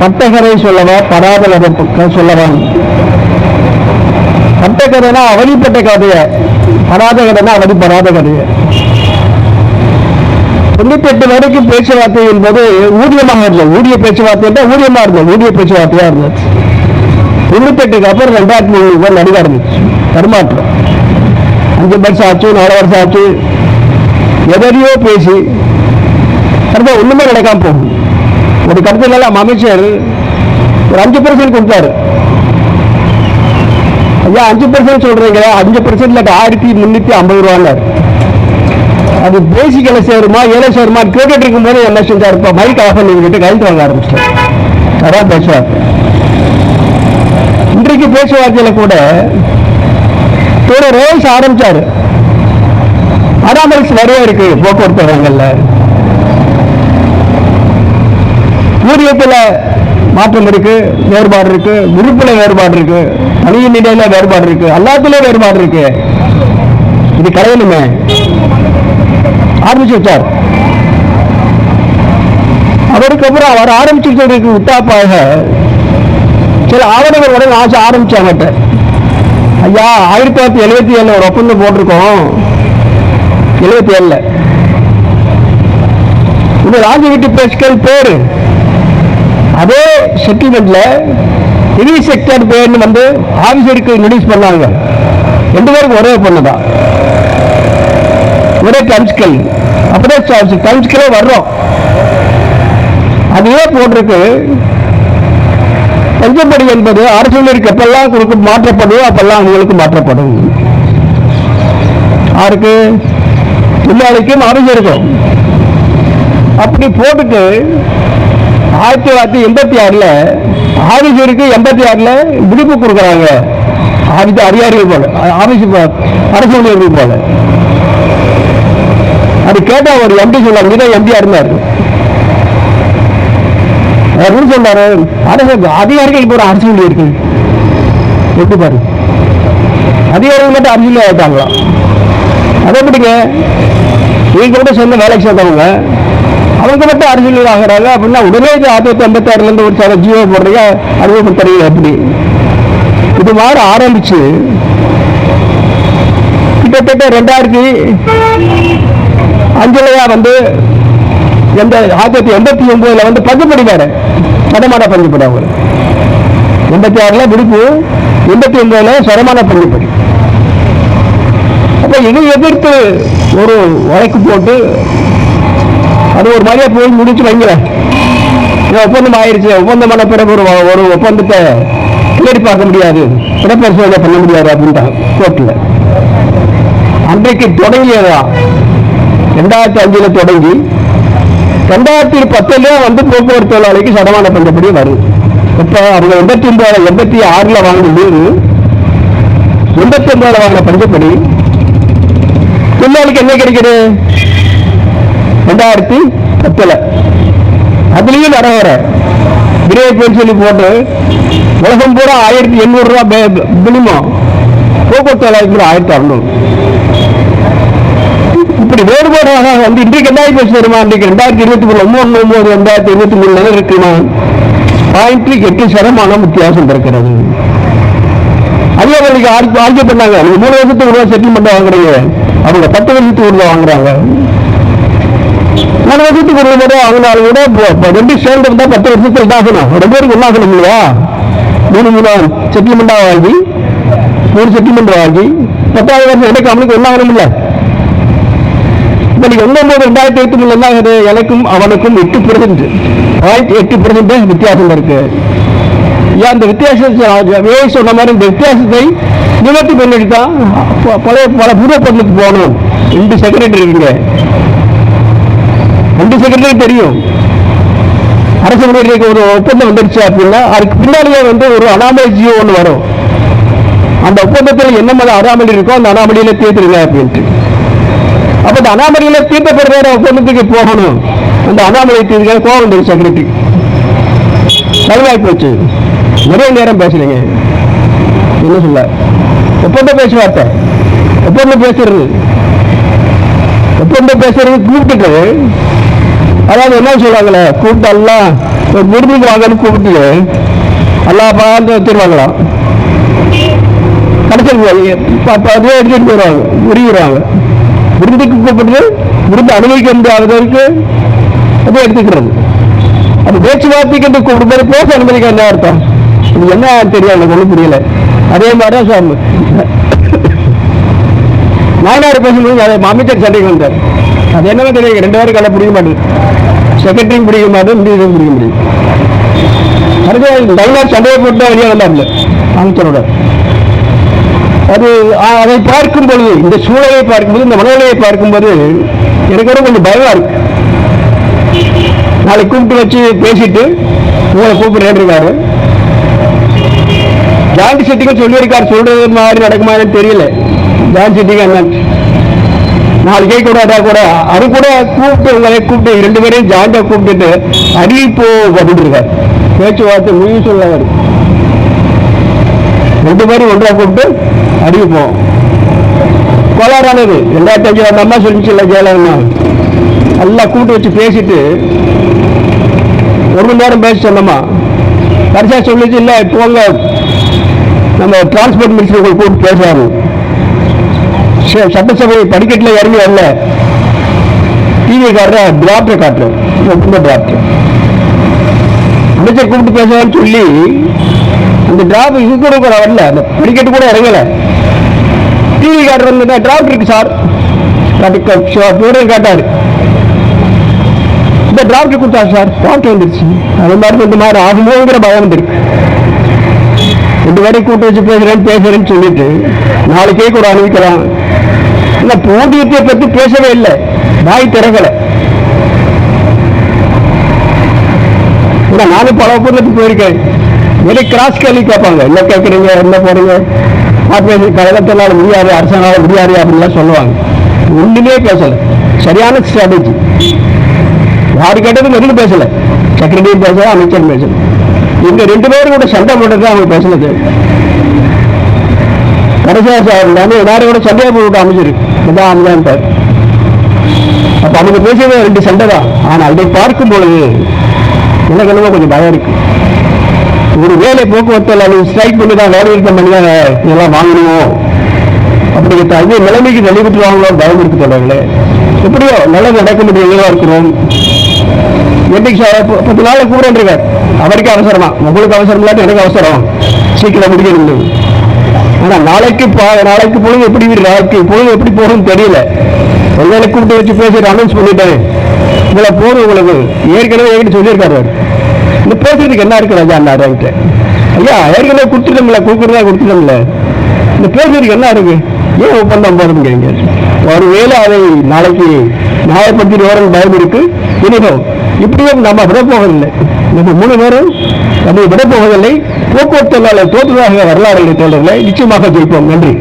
பட்டகரை சொல்லவா பராபலத சொல்லவா? பட்டகரைனா அவதிப்பட்ட கதைய பராதகரைனா அவதிப்படாத கதைய. தொண்ணூத்தெட்டு வரைக்கும் பேச்சுவார்த்தை என்பது ஊதியமாக இருந்தது. ஊதிய பேச்சுவார்த்தை என்றால் ஊதியமா இருந்தது. ஊதிய பேச்சுவார்த்தையா இருந்தது. தொண்ணூத்தெட்டுக்கு அப்புறம் ரெண்டாயிரத்தி மூணு ரூபாய் நடிக இருந்துச்சு. தருமாற்றம் அஞ்சு வருஷம் ஆச்சு நாலு வருஷம் ஆச்சு. எதையோ பேசி அடுத்த ஒண்ணுமே நடக்காம போகும் ஒரு கருத்துல எல்லாம் அமைச்சர் ஒரு அஞ்சு பர்சன்ட் கொடுத்தாரு. ஐயா அஞ்சு பர்சன்ட் சொல்றீங்க. அஞ்சு பர்சன்ட்ல ஆயிரத்தி முன்னூத்தி ஐம்பது ரூபாங்க. அது பேசிக்கல சேருமா ஏழை சேருமா? கேட்டுட்டு இருக்கும்போது என்ன செஞ்சாரு? இப்போ மைக் ஆஃப் பண்ணிக்கிட்டு கைது வாங்க ஆரம்பிச்சிட்டேன் அதான் பேசுவார் இன்றைக்கு பேச்சுவார்த்தையில கூட ஒரு ரோல்ஸ் ஆரம்பிச்சாரு. பராமரிச்சு நிறைய இருக்கு போக்குவரத்து வழங்கல்ல ஊதியத்தில் மாற்றம் இருக்கு வேறுபாடு இருக்கு உறுப்புல வேறுபாடு இருக்கு பணியின் நிலையில வேறுபாடு இருக்கு எல்லாத்துலயும் வேறுபாடு இருக்கு. இது கலையணுமே ஆரம்பிச்சு வச்சார். அவருக்கு அப்புறம் அவர் ஆரம்பிச்சுட்டு உத்தாப்பாக. சில ஆவணங்கள் உடனே ஆசை ஆரம்பிச்சாங்க ஐயா ஆயிரத்தி தொள்ளாயிரத்தி எழுபத்தி ஏழுல ஒரு ஒப்பந்தம் போட்டிருக்கோம். எழுபத்தி ஏழுல. இந்த ராஜவீட்டு பேச்சுக்கள் பேரு. அதே செட்டில்மெண்ட்ல நிதி செக்டர் பேர்னு வந்து ஆபீசருக்கு நோட்டீஸ் பண்ணாங்க. ரெண்டு பேருக்கு ஒரே பொண்ணு தான். ஒரே கம்ஸ்கல் அப்படியே கம்ஸ்கலே வர்றோம். அதுவே போட்டிருக்கு. பஞ்சப்படி என்பது அரசுக்கு எப்பெல்லாம் கொடுக்க மாற்றப்படும் அப்பெல்லாம் அவங்களுக்கு மாற்றப்படும். யாருக்கு? தொழிலாளிக்கும் ஆபீசருக்கும் அப்படி போட்டுட்டு ஆயிரத்தி தொள்ளாயிரத்தி எண்பத்தி ஆறில் ஆபீசருக்கு எண்பத்தி ஆறில் விடுப்பு கொடுக்குறாங்க. ஆபீஸ் அதிகாரிகள் போல ஆபீஸ் அரசு ஊழியர்கள் போல. அது கேட்டால் ஒரு எம்பி சொன்னாங்க நீதான் எம்பியா இருந்தார். அவர் என்ன சொன்னாரு அரசு அதிகாரிகள் போற அரசு ஊழியர்கள். எப்படி பாரு? அதிகாரிகள் மட்டும் அரசியல் ஆயிட்டாங்களா? அதை எப்படிங்க? நீங்க கூட சொந்த வேலைக்கு சேர்ந்தவங்க. அவங்க மட்டும் அரசியல் ஆகிறாங்க அப்படின்னா உடனே இது ஆயிரத்தி ஐம்பத்தி ஆறுல இருந்து ஒரு சில ஜியோ போடுறீங்க அறிமுகப்படுத்துறீங்க எப்படி இது மாதிரி ஆரம்பிச்சு கிட்டத்தட்ட ரெண்டாயிரத்தி அஞ்சலையா வந்து எந்த ஆயிரத்தி எண்பத்தி ஒன்பதுல வந்து பஞ்சுப்படி வேற சடமான பஞ்சுப்படி அவங்க எண்பத்தி ஆறுல விடுப்பு எண்பத்தி ஒன்பதுல சரமான பஞ்சுப்படி அப்ப இதை எதிர்த்து ஒரு வழக்கு போட்டு அது ஒரு மாதிரியா போய் முடிச்சு வைங்க இது ஒப்பந்தம் ஆயிடுச்சு ஒப்பந்தமான பிறகு ஒரு ஒரு ஒப்பந்தத்தை தேடி பார்க்க முடியாது. இடப்பரிசோதனை பண்ண முடியாது அப்படின்ட்டாங்க கோர்ட்டில் அன்றைக்கு தொடங்கியதான் ரெண்டாயிரத்தி அஞ்சுல தொடங்கி ரெண்டாயிரத்தி பத்துல வந்து போக்குவரத்து தொழிலாளிக்கு சடமான பஞ்சப்படி வருது இப்போ அவங்க எண்பத்தி ஒன்பது எண்பத்தி ஆறுல வாங்கின லீவு எண்பத்தி ஒன்பதுல வாங்கின பஞ்சப்படி தொழிலாளிக்கு என்ன கிடைக்குது? ரெண்டாயிரத்தி பத்துல. அதுலயும் வர வர. பேர் சொல்லி போட்டு உலகம் பூரா ஆயிரத்தி எண்ணூறு ரூபா மினிமம் போக்குவரத்து தொழிலாளிக்கு கூட ஆயிரத்தி அறுநூறு. இப்படி வேறுபாடாக வந்து இன்றைக்கு ரெண்டாயிரத்தி ஆகி வருமா இன்றைக்கு ரெண்டாயிரத்தி இருபத்தி மூணு ஒன்பது ஒன்பது ரெண்டாயிரத்தி இருபத்தி மூணுல இருக்குமா பாயிண்ட் எட்டு சதமானம் வித்தியாசம் இருக்கிறது அதே மாதிரி ஆர்கியூ பண்ணாங்க. மூணு வருஷத்துக்கு ஒரு செட்டில்மெண்ட் வாங்குறீங்க. அவங்க பத்து வருஷத்துக்கு ஒரு வாங்குறாங்க. மூணு வருஷத்துக்கு ஒரு முறை வாங்கினாலும் கூட இப்போ- ரெண்டு சேர்ந்து இருந்தா பத்து வருஷத்துக்கு இதாகணும் ஆகணும். ரெண்டு பேருக்கு என்ன ஆகணும் இல்லையா? மூணு மூணு செட்டில்மெண்டா வாங்கி மூணு செட்டில்மெண்ட் வாங்கி பத்தாவது வருஷம் எனக்கு அவனுக்கு என்ன ஆகணும் இல்லை. இப்ப நீங்க ஒன்பது ரெண்டாயிரத்தி எட்டு மூணு என்ன ஆகுது எனக்கும் அவனுக்கும் எட்டு பெர்சென்ட் பாயிண்ட் எட்டு பெர்சென்ட் வித்தியாசம் இருக்கு. ஏன் அந்த வித்தியாசத்தை சொன்ன மாதிரி இந்த வித்தியாசத்தை நிவர்த்தி பண்ணிட்டு தான் பழைய பல பூர்வப்படலுக்கு போகணும். ரெண்டு செக்ரட்டரி இருக்குங்க ரெண்டு செக்ரட்டரி தெரியும். அரசு ஊழியர்களுக்கு ஒரு ஒப்பந்தம் வந்துருச்சு அப்படின்னா அதுக்கு பின்னாடியே வந்து ஒரு அனாமலி ஜியோ ஒன்று வரும். அந்த ஒப்பந்தத்தில் என்ன மாதிரி அனாமலி இருக்கோ அந்த அனாமலியில் தீர்த்துருங்க அப்படின்ட்டு. அப்போ அந்த அனாமலியில் தீர்த்தப்படுற ஒப்பந்தத்துக்கு போகணும். அந்த அனாமலை தீர்க்க போக வேண்டிய செக்ரட்டரி சரிவாய் போச்சு நிறைய நேரம் பேசுறீங்க. என்ன சொல்ல? ஒப்பந்தம் பேச்சுவார்த்தை. ஒப்பந்தம் பேசுறது. ஒப்பந்தம் பேசுறது கூப்பிட்டுட்டு அதாவது என்ன சொல்லுவாங்களே கூப்பிட்டு எல்லாம் ஒரு விருதுக்கு வாங்கன்னு கூப்பிட்டு எல்லாம் பார்த்து திருவாங்களாம் கடைசியில் அதுவே எடுத்துட்டு போயிடுவாங்க உருகிறாங்க விருதுக்கு கூப்பிட்டு விருந்து அனுபவிக்க முடியாதவருக்கு அதை எடுத்துக்கிறது. அது பேச்சுவார்த்தைக்கு என்று கூப்பிடும்போது பேச அனுமதிக்க என்ன அர்த்தம்? இது என்ன தெரியாது ஒன்றும் புரியல. அதே மாதிரி தான் சுவாமி பேசும்போது அதை அமைச்சர் சண்டைக்கு வந்தார். அது என்னவோ தெரியும் ரெண்டு பேரும் கலை பிடிக்க மாட்டேங்குது. செக்ரட்டரியும் பிடிக்க மாட்டேன் இந்த பிடிக்க முடியும் அடுத்து நைனார் சண்டையை போட்டு வெளியே வந்தார்ல அமைச்சரோட அது அதை பார்க்கும் பொழுது இந்த சூழலை பார்க்கும்போது இந்த மனநிலையை பார்க்கும்போது எனக்கு கூட கொஞ்சம் பயமா இருக்கு. நாளைக்கு கூப்பிட்டு வச்சு பேசிட்டு உங்களை கூப்பிடுறேன் இருக்காரு ஜாயிண்ட் செட்டிங்க சொல்லியிருக்காரு சொல்றது மாதிரி நடக்குமான்னு தெரியல. ஜாயிண்ட் செட்டிங்க என்ன நாளைக்கே கூட அதான் கூட. அது கூட கூப்பிட்டு உங்களை கூப்பிட்டு ரெண்டு பேரையும் ஜாயிண்டா கூப்பிட்டுட்டு அறிவிப்பு அப்படின்னு பேச்சுவார்த்தை முடிவு சொல்லவர் ரெண்டு பேரும் ஒன்றா கூப்பிட்டு அறிவிப்போம் கோளாறானது. ரெண்டாயிரத்தி அஞ்சு அந்த அம்மா சொல்லிச்சு இல்லை ஜெயலலிதா எல்லாம் கூப்பிட்டு வச்சு பேசிட்டு ஒரு மணி நேரம் பேச சொன்னம்மா. கடைசியா சொல்லிச்சு இல்லை இப்போ நம்ம டிரான்ஸ்போர்ட் மினிஸ்டர் கூப்பிட்டு பேசுறாரு. சட்டசபை படிக்கட்டில் இறங்கி வரல. டிவி காட்டுற டிராப்டர் காட்டுறோம் ரொம்ப டிராப்டர் அமைச்சர் கூப்பிட்டு பேசுறான்னு சொல்லி அந்த டிராப் இது கூட கூட வரல. அந்த படிக்கட்டு கூட இறங்கல. டிவி காட்டுற வந்து இருக்கு சார்? காட்டாரு. இந்த டிராப்ட் கொடுத்தாரு சார். டிராப்ட் வந்துருச்சு. அது மாதிரி இந்த மாதிரி ஆகுமோங்கிற பயம் வந்துருக்கு. ரெண்டு பேரையும் கூட்டு வச்சு பேசுறேன்னு பேசுறேன்னு சொல்லிட்டு நாளைக்கே கூட அனுப்பிக்கலாம். இல்ல போட்டியத்தை பத்தி பேசவே இல்லை. வாய் திறக்கல. நானும் பல பொருளுக்கு போயிருக்கேன். வெளி கிராஸ் கேள்வி கேட்பாங்க. என்ன கேட்குறீங்க? என்ன போறீங்க ஆத்மீக கழகத்தினால முடியாது அரசாங்கம் முடியாது அப்படின்லாம் சொல்லுவாங்க. ஒன்றுமே பேசல. சரியான ஸ்ட்ராட்டஜி யாரு கேட்டதும் எதுவும் பேசல. செக்ரட்டரியும் பேசல அமைச்சரும் பேசல. இந்த ரெண்டு பேரும் கூட சண்டை போட்டது அவங்க பேசினது. கடைசியா சார் நானும் எல்லாரும் கூட சண்டையை போட்டு அமைச்சிருக்கு இதான் அமைஞ்சான்ட்டார் அப்ப அவங்க பேசியது ரெண்டு சண்டை தான். ஆனால் இதை பார்க்கும் பொழுது எனக்கு என்னமோ கொஞ்சம் பயம் இருக்கு. ஒரு வேலை போக்குவரத்தில் அது ஸ்ட்ரைக் பண்ணி தான் வேலை நிறுத்தம் பண்ணி தான் இதெல்லாம் வாங்கணும்? அப்படிங்கிற இது நிலைமைக்கு தள்ளிவிட்டுருவாங்களோ பயம் இருக்கு தொடர்களே எப்படியோ நல்லது நடக்க முடியும் இருக்கிறோம் என்னைக்கு சார் பத்து நாள் கூட இருக்கார். அவருக்கு அவசரமா. உங்களுக்கு அவசரம் இல்லாட்டி எனக்கு அவசரம். சீக்கிரம் முடிக்கணும். ஆனா நாளைக்கு பா- நாளைக்கு பொழுது எப்படி நாளைக்கு பொழுது எப்படி போகணும்னு தெரியல. உங்களை கூப்பிட்டு வச்சு பேசி அனௌன்ஸ் பண்ணிட்டேன். உங்களை போதும் உங்களுக்கு. ஏற்கனவே என்கிட்ட சொல்லியிருக்காரு. இந்த பேசுறதுக்கு என்ன இருக்கு ராஜா அண்ணா என்கிட்ட ஐயா ஏற்கனவே கொடுத்துட்டோம்ல கொடுக்குறதா கொடுத்துட்டோம்ல. இந்த பேசுறதுக்கு என்ன இருக்கு? ஏன் ஒப்பந்தம் போதுங்கிறீங்க ஒருவேளை அதை நாளைக்கு நியாயப்படுத்தி பயம் இருக்கு இனிமோ இப்படியும் நம்ம விட போகவில்லை. நம்ம மூணு பேரும் நம்மை விடப்போவதில்லை. போக்குவரத்து தொழிலாளர் தோற்றதாக வரலாறு தோழர்களை நிச்சயமாக ஜெயிப்போம். நன்றி.